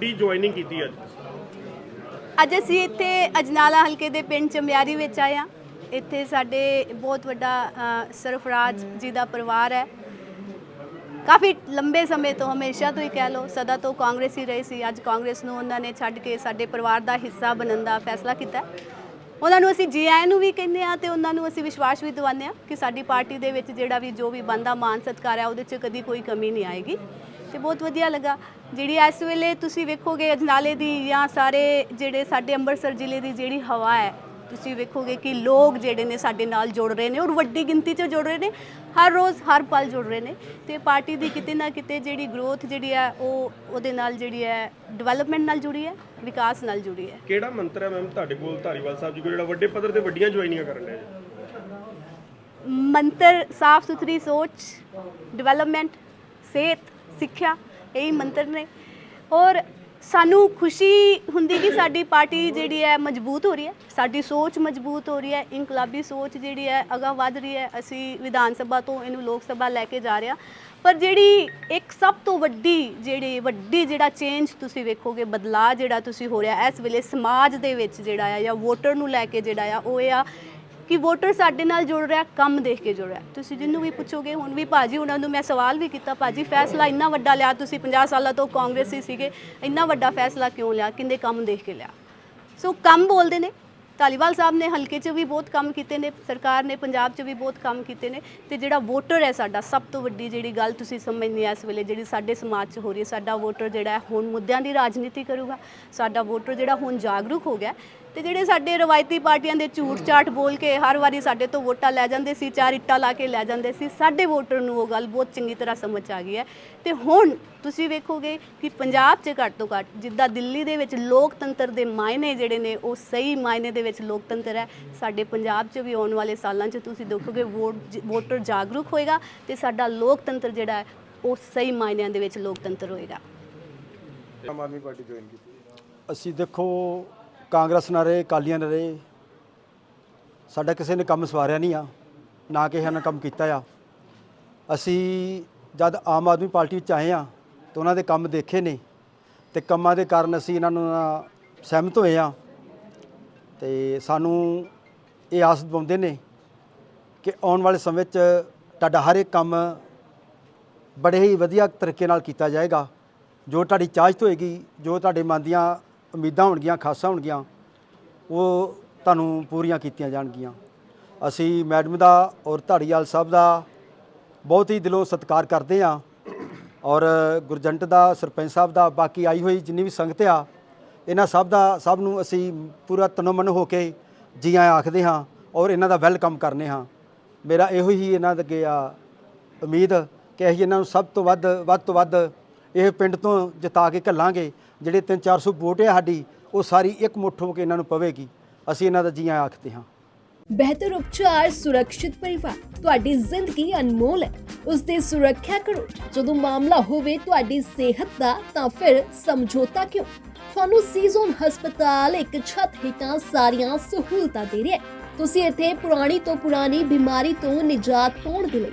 ਵੱਡੀ ਜੁਆਇਨਿੰਗ ਕੀਤੀ ਅੱਜ? ਅੱਜ ਅਸੀਂ ਇੱਥੇ ਅਜਨਾਲਾ ਹਲਕੇ ਦੇ ਪਿੰਡ ਚਮਿਆਰੀ ਵਿੱਚ ਆਏ ਹਾਂ। ਇੱਥੇ ਸਾਡੇ ਬਹੁਤ ਵੱਡਾ ਅ, ਸਰਫਰਾਜ਼ ਜੀ ਦਾ ਪਰਿਵਾਰ ਹੈ। ਕਾਫੀ ਲੰਬੇ ਸਮੇਂ ਤੋਂ ਹਮੇਸ਼ਾ ਤੋਂ ਹੀ ਕਹਿ ਲਓ ਸਦਾ ਤੋਂ ਕਾਂਗਰਸ ਹੀ ਰਹੇ ਸੀ। ਅੱਜ ਕਾਂਗਰਸ ਨੂੰ ਉਹਨਾਂ ਨੇ ਛੱਡ ਕੇ ਸਾਡੇ ਪਰਿਵਾਰ ਦਾ ਹਿੱਸਾ ਬਣਨ ਦਾ ਫੈਸਲਾ ਕੀਤਾ ਉਹਨਾਂ ਨੂੰ ਅਸੀਂ ਜੀ ਆਇਆਂ ਨੂੰ ਵੀ ਕਹਿੰਦੇ ਆ ਤੇ ਉਹਨਾਂ ਨੂੰ ਅਸੀਂ ਵਿਸ਼ਵਾਸ ਵੀ ਦਿਵਾਉਂਦੇ ਆ ਕਿ ਸਾਡੀ ਪਾਰਟੀ ਦੇ ਵਿੱਚ ਜਿਹੜਾ ਵੀ ਜੋ ਵੀ ਬੰਦਾ ਮਾਨ ਸਤਿਕਾਰ ਹੈ ਉਹਦੇ 'ਚ ਕਦੀ ਕੋਈ ਕਮੀ ਨਹੀਂ ਆਏਗੀ। ਤੇ ਬਹੁਤ ਵਧੀਆ ਲੱਗਾ। ਜਿਹੜੀ ਇਸ ਵੇਲੇ ਤੁਸੀਂ ਵੇਖੋਗੇ ਅਜਨਾਲੇ ਦੀ ਜਾਂ ਸਾਰੇ ਜਿਹੜੇ ਸਾਡੇ ਅੰਮ੍ਰਿਤਸਰ ਜ਼ਿਲ੍ਹੇ ਦੀ ਜਿਹੜੀ ਹਵਾ ਹੈ ਤੁਸੀਂ ਵੇਖੋਗੇ ਕਿ ਲੋਕ ਜਿਹੜੇ ਨੇ ਸਾਡੇ ਨਾਲ ਜੁੜ ਰਹੇ ਨੇ ਔਰ ਵੱਡੀ ਗਿਣਤੀ 'ਚ ਜੁੜ ਰਹੇ ਨੇ ਹਰ ਰੋਜ਼ ਹਰ ਪਲ ਜੁੜ ਰਹੇ ਨੇ। ਤੇ ਪਾਰਟੀ ਦੀ ਕਿਤੇ ਨਾ ਕਿਤੇ ਜਿਹੜੀ ਗਰੋਥ ਜਿਹੜੀ ਹੈ ਉਹ ਉਹਦੇ ਨਾਲ ਜਿਹੜੀ ਹੈ ਡਿਵੈਲਪਮੈਂਟ ਨਾਲ ਜੁੜੀ ਹੈ ਵਿਕਾਸ ਨਾਲ ਜੁੜੀ ਹੈ। ਕਿਹੜਾ ਮੰਤਰ ਹੈ ਮੈਮ ਤੁਹਾਡੇ ਕੋਲ ਧਾਰੀਵਾਲ ਸਾਹਿਬ ਜੀ ਕੋਲ ਜਿਹੜਾ ਵੱਡੇ ਪੱਧਰ ਤੇ ਵੱਡੀਆਂ ਜੁਆਇਨਿੰਗਾਂ ਕਰਨ ਦੇ ਮੰਤਰ ਸਾਫ਼ ਸੁਥਰੀ ਸੋਚ ਡਿਵੈਲਪਮੈਂਟ ਸਿਹਤ ਸਿੱਖਿਆ, ਇਹੀ ਮੰਤਰ ਨੇ। ਔਰ ਸਾਨੂੰ ਖੁਸ਼ੀ ਹੁੰਦੀ ਕਿ ਸਾਡੀ ਪਾਰਟੀ ਜਿਹੜੀ ਹੈ ਮਜ਼ਬੂਤ ਹੋ ਰਹੀ ਹੈ। ਸਾਡੀ ਸੋਚ ਮਜ਼ਬੂਤ ਹੋ ਰਹੀ ਹੈ। ਇਨਕਲਾਬੀ ਸੋਚ ਜਿਹੜੀ ਹੈ ਅਗਾ ਵਧ ਰਹੀ ਹੈ। ਅਸੀਂ ਵਿਧਾਨ ਸਭਾ ਤੋਂ ਇਹਨੂੰ ਲੋਕ ਸਭਾ ਲੈ ਕੇ ਜਾ ਰਹੇ ਹਾਂ। ਪਰ ਜਿਹੜੀ ਇੱਕ ਸਭ ਤੋਂ ਵੱਡੀ ਜਿਹੜੀ ਵੱਡੀ ਜਿਹੜਾ ਚੇਂਜ ਤੁਸੀਂ ਵੇਖੋਗੇ, ਬਦਲਾਅ ਜਿਹੜਾ ਤੁਸੀਂ ਹੋ ਰਿਹਾ, ਇਸ ਵੇਲੇ ਸਮਾਜ ਦੇ ਵਿੱਚ ਜਿਹੜਾ ਆ ਜਾਂ ਵੋਟਰ ਨੂੰ ਲੈ ਕੇ ਜਿਹੜਾ ਆ, ਉਹ ਇਹ ਆ ਕਿ ਵੋਟਰ ਸਾਡੇ ਨਾਲ ਜੁੜ ਰਿਹਾ, ਕੰਮ ਦੇਖ ਕੇ ਜੁੜ ਰਿਹਾ। ਤੁਸੀਂ ਜਿੰਨੂੰ ਵੀ ਪੁੱਛੋਗੇ, ਹੁਣ ਵੀ ਭਾਜੀ ਉਹਨਾਂ ਨੂੰ ਮੈਂ ਸਵਾਲ ਵੀ ਕੀਤਾ, ਭਾਜੀ ਫੈਸਲਾ ਇੰਨਾ ਵੱਡਾ ਲਿਆ ਤੁਸੀਂ 50 ਸਾਲਾਂ ਤੋਂ ਕਾਂਗਰਸੀ ਸੀਗੇ, ਇੰਨਾ ਵੱਡਾ ਫੈਸਲਾ ਕਿਉਂ ਲਿਆ ਕਿੰਦੇ ਕੰਮ ਦੇਖ ਕੇ ਲਿਆ? ਸੋ ਕੰਮ ਬੋਲਦੇ ਨੇ। ਧਾਲੀਵਾਲ ਸਾਹਿਬ ਨੇ ਹਲਕੇ 'ਚ ਵੀ ਬਹੁਤ ਕੰਮ ਕੀਤੇ ਨੇ, ਸਰਕਾਰ ਨੇ ਪੰਜਾਬ 'ਚ ਵੀ ਬਹੁਤ ਕੰਮ ਕੀਤੇ ਨੇ ਤੇ ਜਿਹੜਾ ਵੋਟਰ ਹੈ ਸਾਡਾ, ਸਭ ਤੋਂ ਵੱਡੀ ਜਿਹੜੀ ਗੱਲ ਤੁਸੀਂ ਸਮਝਦੇ ਹੈ ਇਸ ਵੇਲੇ, ਜਿਹੜੀ ਸਾਡੇ ਸਮਾਜ 'ਚ ਹੋ ਰਹੀ ਹੈ, ਸਾਡਾ ਵੋਟਰ ਜਿਹੜਾ ਹੈ ਹੁਣ ਮੁੱਦਿਆਂ ਦੀ ਰਾਜਨੀਤੀ ਕਰੂਗਾ, ਸਾਡਾ ਵੋਟਰ ਜਿਹੜਾ ਹੁਣ ਜਾਗਰੂਕ ਹੋ ਗਿਆ ਤੇ ਜਿਹੜੇ ਸਾਡੇ ਰਵਾਇਤੀ ਪਾਰਟੀਆਂ ਦੇ ਝੂਠ ਚਾਟ ਬੋਲ ਕੇ ਹਰ ਵਾਰੀ ਸਾਡੇ ਤੋਂ ਵੋਟਾਂ ਲੈ ਜਾਂਦੇ ਸੀ ਚਾਰ ਇੱਟਾਂ ਲਾ ਕੇ ਲੈ ਜਾਂਦੇ ਸੀ ਸਾਡੇ ਵੋਟਰ ਨੂੰ ਉਹ ਗੱਲ ਬਹੁਤ ਚੰਗੀ ਤਰ੍ਹਾਂ ਸਮਝ ਆ ਗਈ ਹੈ। ਤੇ ਹੁਣ ਤੁਸੀਂ ਵੇਖੋਗੇ ਕਿ ਪੰਜਾਬ 'ਚ ਘੱਟ ਤੋਂ ਘੱਟ ਜਿੱਦਾਂ ਦਿੱਲੀ ਦੇ ਵਿੱਚ ਲੋਕਤੰਤਰ ਦੇ ਮਾਇਨੇ ਜਿਹੜੇ ਨੇ ਉਹ ਸਹੀ ਮਾਇਨੇ ਦੇ ਵਿੱਚ ਲੋਕਤੰਤਰ ਹੈ। ਸਾਡੇ ਪੰਜਾਬ 'ਚ ਵੀ ਆਉਣ ਵਾਲੇ ਸਾਲਾਂ 'ਚ ਤੁਸੀਂ ਦੇਖੋਗੇ ਵੋਟ ਵੋਟਰ ਜਾਗਰੂਕ ਹੋਏਗਾ ਤੇ ਸਾਡਾ ਲੋਕਤੰਤਰ ਜਿਹੜਾ ਹੈ ਉਹ ਸਹੀ ਮਾਇਨਿਆਂ ਦੇ ਵਿੱਚ ਲੋਕਤੰਤਰ ਹੋਏਗਾ। ਆਮ ਆਦਮੀ ਪਾਰਟੀ ਜੁਆਇਨ ਕੀਤੀ। ਅਸੀਂ ਦੇਖੋ ਕਾਂਗਰਸ ਨਾਲ ਰਹੇ, ਅਕਾਲੀਆਂ ਨਾਲ ਰਹੇ, ਸਾਡਾ ਕਿਸੇ ਨੇ ਕੰਮ ਸਵਾਰਿਆ ਨਹੀਂ ਆ, ਨਾ ਕਿਸੇ ਨੇ ਕੰਮ ਕੀਤਾ ਆ। ਅਸੀਂ ਜਦ ਆਮ ਆਦਮੀ ਪਾਰਟੀ ਵਿੱਚ ਆਏ ਆ ਤਾਂ ਉਹਨਾਂ ਦੇ ਕੰਮ ਦੇਖੇ ਨੇ ਤੇ ਕੰਮਾਂ ਦੇ ਕਾਰਨ ਅਸੀਂ ਇਹਨਾਂ ਨੂੰ ਨਾਲ ਸਹਿਮਤ ਹੋਏ ਆ ਤੇ ਸਾਨੂੰ ਇਹ ਆਸ ਦਿਵਾਉਂਦੇ ਨੇ ਕਿ ਆਉਣ ਵਾਲੇ ਸਮੇਂ 'ਚ ਤੁਹਾਡਾ ਹਰ ਇੱਕ ਕੰਮ ਬੜੇ ਹੀ ਵਧੀਆ ਤਰੀਕੇ ਨਾਲ ਕੀਤਾ ਜਾਏਗਾ। ਜੋ ਤੁਹਾਡੀ ਚਾਹਤ ਹੋਏਗੀ, ਜੋ ਤੁਹਾਡੇ ਮਨ ਦੀਆਂ ਉਮੀਦਾਂ ਹੋਣਗੀਆਂ, ਖਾਸਾਂ ਹੋਣਗੀਆਂ, ਉਹ ਤੁਹਾਨੂੰ ਪੂਰੀਆਂ ਕੀਤੀਆਂ ਜਾਣਗੀਆਂ। ਅਸੀਂ ਮੈਡਮ ਦਾ ਔਰ ਧਾੜੀਵਾਲ ਸਾਹਿਬ ਦਾ ਬਹੁਤ ਹੀ ਦਿਲੋਂ ਸਤਿਕਾਰ ਕਰਦੇ ਹਾਂ ਔਰ ਗੁਰਜੰਟ ਦਾ, ਸਰਪੰਚ ਸਾਹਿਬ ਦਾ, ਬਾਕੀ ਆਈ ਹੋਈ ਜਿੰਨੀ ਵੀ ਸੰਗਤ ਆ, ਇਹਨਾਂ ਸਭ ਦਾ, ਸਭ ਨੂੰ ਅਸੀਂ ਪੂਰਾ ਤਨੋਮਨ ਹੋ ਕੇ ਜੀ ਆਇਆਂ ਆਖਦੇ ਹਾਂ ਔਰ ਇਹਨਾਂ ਦਾ ਵੈਲਕਮ ਕਰਨੇ ਹਾਂ। ਮੇਰਾ ਇਹੋ ਹੀ ਇਹਨਾਂ ਦੇ ਅੱਗੇ ਆ ਉਮੀਦ ਕਿ ਅਸੀਂ ਇਹਨਾਂ ਨੂੰ ਸਭ ਤੋਂ ਵੱਧ ਵੱਧ ਤੋਂ ਵੱਧ ਇਹ ਪਿੰਡ ਤੋਂ ਜਿਤਾ ਕੇ ਘੱਲਾਂਗੇ। ਜਿਹੜੇ 3-400 ਵੋਟ ਹੈ ਸਾਡੀ, ਉਹ ਸਾਰੀ ਇੱਕ ਮੁੱਠ ਹੋ ਕੇ ਇਹਨਾਂ ਨੂੰ ਪਵੇਗੀ। ਅਸੀਂ ਇਹਨਾਂ ਦਾ ਜੀ ਆਖਦੇ ਹਾਂ। ਬਿਹਤਰ ਉਪਚਾਰ, ਸੁਰੱਖਿਅਤ ਪਰਿਵਾਰ, ਤੁਹਾਡੀ ਜ਼ਿੰਦਗੀ ਅਨਮੋਲ ਹੈ। ਉਸ ਦੀ ਸੁਰੱਖਿਆ ਕਰੋ। ਜਦੋਂ ਮਾਮਲਾ ਹੋਵੇ ਤੁਹਾਡੀ ਸਿਹਤ ਦਾ, ਤਾਂ ਫਿਰ ਸਮਝੌਤਾ ਕਿਉਂ? ਤੁਹਾਨੂੰ ਸੀਜ਼ਨ ਹਸਪਤਾਲ ਇੱਕ ਛੱਤ ਹੇਠਾਂ ਸਾਰੀਆਂ ਸਹੂਲਤਾਂ ਦੇ ਰਿਹਾ ਹੈ। ਤੁਸੀਂ ਇੱਥੇ ਪੁਰਾਣੀ ਤੋਂ ਪੁਰਾਣੀ ਬਿਮਾਰੀ ਤੋਂ ਨਿਜਾਤ ਪਾਉਣ ਦੇ ਲਈ